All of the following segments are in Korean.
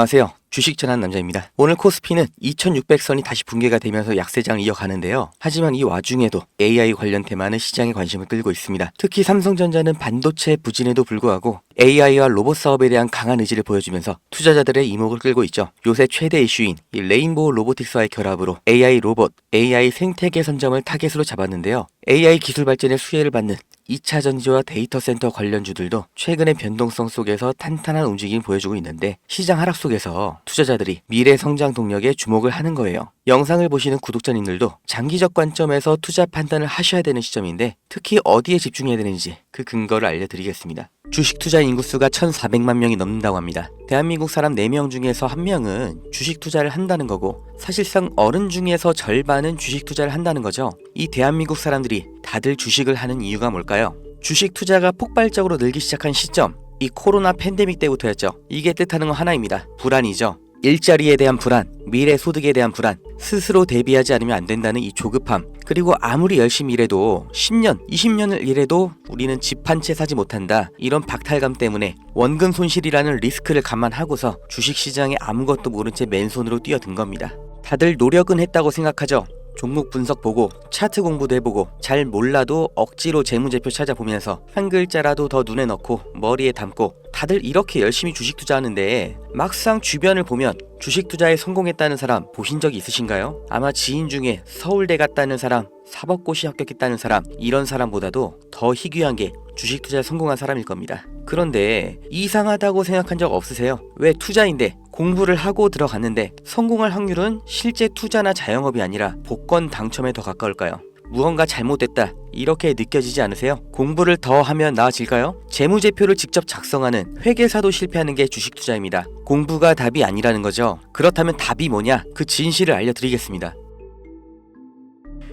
안녕하세요. 주식 전한 남자입니다. 오늘 코스피는 2600선이 다시 붕괴가 되면서 약세장을 이어가는데요. 하지만 이 와중에도 AI 관련 테마는 시장의 관심을 끌고 있습니다. 특히 삼성전자는 반도체 부진에도 불구하고 AI와 로봇 사업에 대한 강한 의지를 보여주면서 투자자들의 이목을 끌고 있죠. 요새 최대 이슈인 이 레인보우 로보틱스와의 결합으로 AI 로봇, AI 생태계 선점을 타겟으로 잡았는데요. AI 기술 발전의 수혜를 받는 2차 전지와 데이터 센터 관련주들도 최근의 변동성 속에서 탄탄한 움직임 보여주고 있는데 시장 하락 속에서 투자자들이 미래 성장 동력에 주목을 하는 거예요. 영상을 보시는 구독자님들도 장기적 관점에서 투자 판단을 하셔야 되는 시점인데 특히 어디에 집중해야 되는지 그 근거를 알려드리겠습니다. 주식 투자 인구수가 1,400만 명이 넘는다고 합니다. 대한민국 사람 4명 중에서 1명은 주식 투자를 한다는 거고 사실상 어른 중에서 절반은 주식 투자를 한다는 거죠. 이 대한민국 사람들이 다들 주식을 하는 이유가 뭘까요? 주식 투자가 폭발적으로 늘기 시작한 시점 이 코로나 팬데믹 때부터였죠. 이게 뜻하는 건 하나입니다. 불안이죠. 일자리에 대한 불안, 미래 소득에 대한 불안, 스스로 대비하지 않으면 안 된다는 이 조급함, 그리고 아무리 열심히 일해도 10년, 20년을 일해도 우리는 집 한 채 사지 못한다. 이런 박탈감 때문에 원금 손실이라는 리스크를 감안하고서 주식 시장에 아무것도 모른 채 맨손으로 뛰어든 겁니다. 다들 노력은 했다고 생각하죠. 종목 분석 보고 차트 공부도 해보고 잘 몰라도 억지로 재무제표 찾아보면서 한 글자라도 더 눈에 넣고 머리에 담고 다들 이렇게 열심히 주식 투자하는데 막상 주변을 보면 주식 투자에 성공했다는 사람 보신 적 있으신가요? 아마 지인 중에 서울대 갔다는 사람 사법고시 합격했다는 사람 이런 사람보다도 더 희귀한 게 주식 투자에 성공한 사람일 겁니다. 그런데 이상하다고 생각한 적 없으세요? 왜 투자인데 공부를 하고 들어갔는데 성공할 확률은 실제 투자나 자영업이 아니라 복권 당첨에 더 가까울까요? 무언가 잘못됐다 이렇게 느껴지지 않으세요? 공부를 더 하면 나아질까요? 재무제표를 직접 작성하는 회계사도 실패하는 게 주식 투자입니다. 공부가 답이 아니라는 거죠. 그렇다면 답이 뭐냐? 그 진실을 알려드리겠습니다.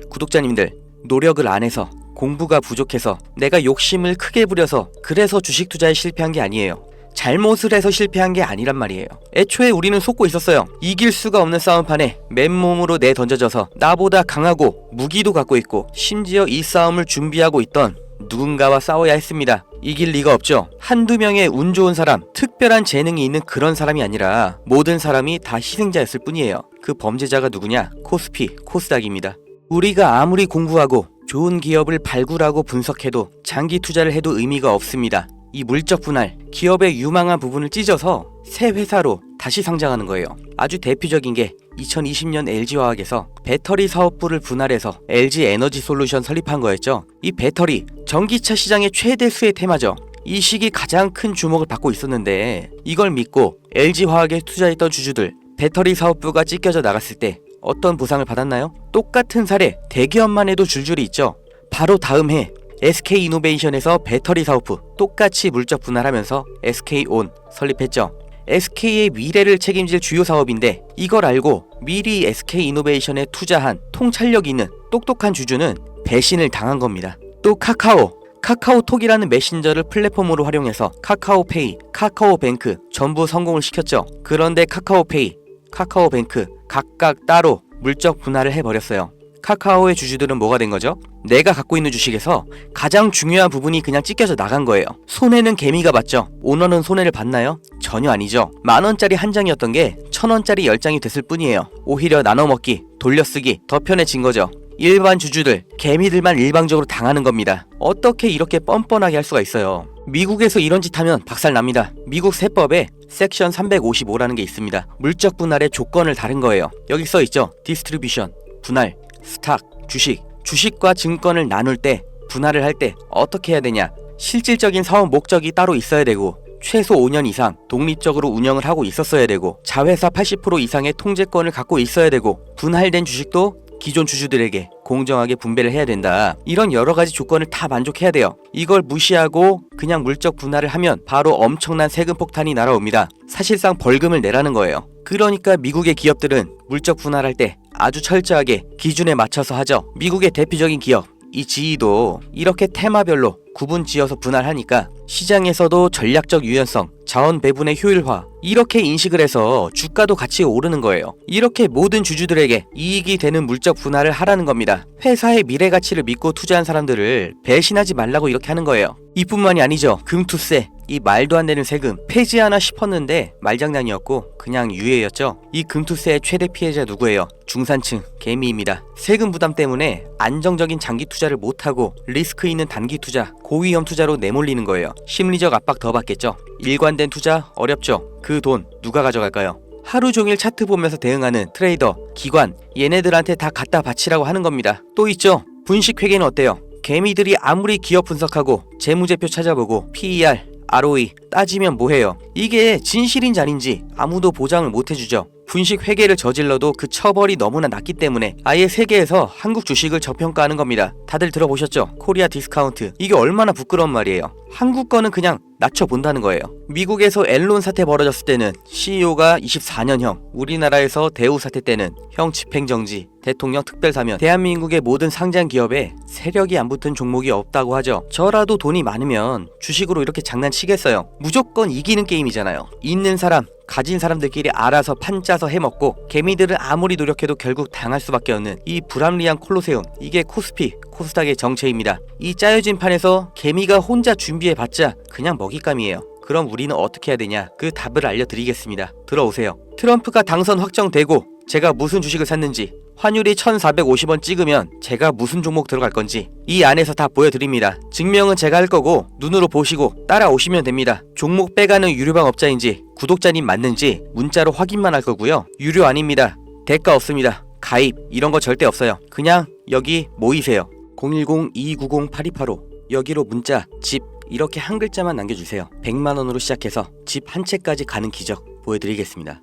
구독자님들 노력을 안 해서 공부가 부족해서 내가 욕심을 크게 부려서 그래서 주식 투자에 실패한 게 아니에요. 잘못을 해서 실패한 게 아니란 말이에요. 애초에 우리는 속고 있었어요. 이길 수가 없는 싸움판에 맨몸으로 내던져져서 나보다 강하고 무기도 갖고 있고 심지어 이 싸움을 준비하고 있던 누군가와 싸워야 했습니다. 이길 리가 없죠. 한두 명의 운 좋은 사람, 특별한 재능이 있는 그런 사람이 아니라 모든 사람이 다 희생자였을 뿐이에요. 그 범죄자가 누구냐? 코스피, 코스닥입니다. 우리가 아무리 공부하고 좋은 기업을 발굴하고 분석해도 장기 투자를 해도 의미가 없습니다. 이 물적 분할, 기업의 유망한 부분을 찢어서 새 회사로 다시 상장하는 거예요. 아주 대표적인 게 2020년 LG화학에서 배터리 사업부를 분할해서 LG 에너지 솔루션 설립한 거였죠. 이 배터리, 전기차 시장의 최대 수혜 테마죠. 이 시기 가장 큰 주목을 받고 있었는데 이걸 믿고 LG화학에 투자했던 주주들 배터리 사업부가 찢겨져 나갔을 때 어떤 보상을 받았나요? 똑같은 사례 대기업만 해도 줄줄이 있죠. 바로 다음 해 SK 이노베이션에서 배터리 사업부 똑같이 물적 분할하면서 SK온 설립했죠. SK의 미래를 책임질 주요 사업인데 이걸 알고 미리 SK 이노베이션에 투자한 통찰력 있는 똑똑한 주주는 배신을 당한 겁니다. 또 카카오 카카오톡이라는 메신저를 플랫폼으로 활용해서 카카오페이, 카카오뱅크 전부 성공을 시켰죠. 그런데 카카오페이, 카카오뱅크 각각 따로 물적 분할을 해버렸어요. 카카오의 주주들은 뭐가 된 거죠? 내가 갖고 있는 주식에서 가장 중요한 부분이 그냥 찢겨져 나간 거예요. 손해는 개미가 봤죠. 오너는 손해를 봤나요? 전혀 아니죠. 만 원짜리 한 장이었던 게 천 원짜리 열 장이 됐을 뿐이에요. 오히려 나눠 먹기, 돌려쓰기 더 편해진 거죠. 일반 주주들, 개미들만 일방적으로 당하는 겁니다. 어떻게 이렇게 뻔뻔하게 할 수가 있어요? 미국에서 이런 짓 하면 박살 납니다. 미국 세법에 섹션 355라는 게 있습니다. 물적 분할의 조건을 다른 거예요. 여기 써 있죠. 디스트리뷰션, 분할, 스탁, 주식. 주식과 증권을 나눌 때, 분할을 할 때 어떻게 해야 되냐? 실질적인 사업 목적이 따로 있어야 되고 최소 5년 이상 독립적으로 운영을 하고 있었어야 되고 자회사 80% 이상의 통제권을 갖고 있어야 되고 분할된 주식도 기존 주주들에게 공정하게 분배를 해야 된다. 이런 여러 가지 조건을 다 만족해야 돼요. 이걸 무시하고 그냥 물적 분할을 하면 바로 엄청난 세금 폭탄이 날아옵니다. 사실상 벌금을 내라는 거예요. 그러니까 미국의 기업들은 물적 분할할 때 아주 철저하게 기준에 맞춰서 하죠. 미국의 대표적인 기업 이 지위도 이렇게 테마별로 구분 지어서 분할하니까 시장에서도 전략적 유연성, 자원 배분의 효율화 이렇게 인식을 해서 주가도 같이 오르는 거예요. 이렇게 모든 주주들에게 이익이 되는 물적 분할을 하라는 겁니다. 회사의 미래 가치를 믿고 투자한 사람들을 배신하지 말라고 이렇게 하는 거예요. 이뿐만이 아니죠. 금투세 이 말도 안 되는 세금 폐지하나 싶었는데 말장난이었고 그냥 유예였죠. 이 금투세의 최대 피해자 누구예요? 중산층 개미입니다. 세금 부담 때문에 안정적인 장기 투자를 못하고 리스크 있는 단기 투자, 고위험 투자로 내몰리는 거예요. 심리적 압박 더 받겠죠. 일관된 투자 어렵죠. 그 돈 누가 가져갈까요? 하루 종일 차트 보면서 대응하는 트레이더, 기관, 얘네들한테 다 갖다 바치라고 하는 겁니다. 또 있죠. 분식 회계는 어때요? 개미들이 아무리 기업 분석하고 재무제표 찾아보고 PER, ROE 따지면 뭐해요? 이게 진실인지 아닌지 아무도 보장을 못 해주죠. 분식 회계를 저질러도 그 처벌이 너무나 낮기 때문에 아예 세계에서 한국 주식을 저평가하는 겁니다. 다들 들어보셨죠? 코리아 디스카운트. 이게 얼마나 부끄러운 말이에요. 한국 거는 그냥 낮춰본다는 거예요. 미국에서 앨론 사태 벌어졌을 때는 CEO가 24년형, 우리나라에서 대우 사태 때는 형 집행정지, 대통령 특별사면, 대한민국의 모든 상장 기업에 세력이 안 붙은 종목이 없다고 하죠. 저라도 돈이 많으면 주식으로 이렇게 장난치겠어요. 무조건 이기는 게임이잖아요. 있는 사람, 가진 사람들끼리 알아서 판 짜서 해먹고 개미들은 아무리 노력해도 결국 당할 수밖에 없는 이 불합리한 콜로세움 이게 코스피 코스닥의 정체입니다 이 짜여진 판에서 개미가 혼자 준비해봤자 그냥 먹잇감이에요 그럼 우리는 어떻게 해야 되냐 그 답을 알려드리겠습니다 들어오세요 트럼프가 당선 확정되고 제가 무슨 주식을 샀는지 환율이 1450원 찍으면 제가 무슨 종목 들어갈 건지 이 안에서 다 보여드립니다. 증명은 제가 할 거고 눈으로 보시고 따라오시면 됩니다. 종목 빼가는 유료방 업자인지 구독자님 맞는지 문자로 확인만 할 거고요. 유료 아닙니다. 대가 없습니다. 가입 이런 거 절대 없어요. 그냥 여기 모이세요. 010-2290-8285 여기로 문자 집 이렇게 한 글자만 남겨주세요. 100만 원으로 시작해서 집 한 채까지 가는 기적 보여드리겠습니다.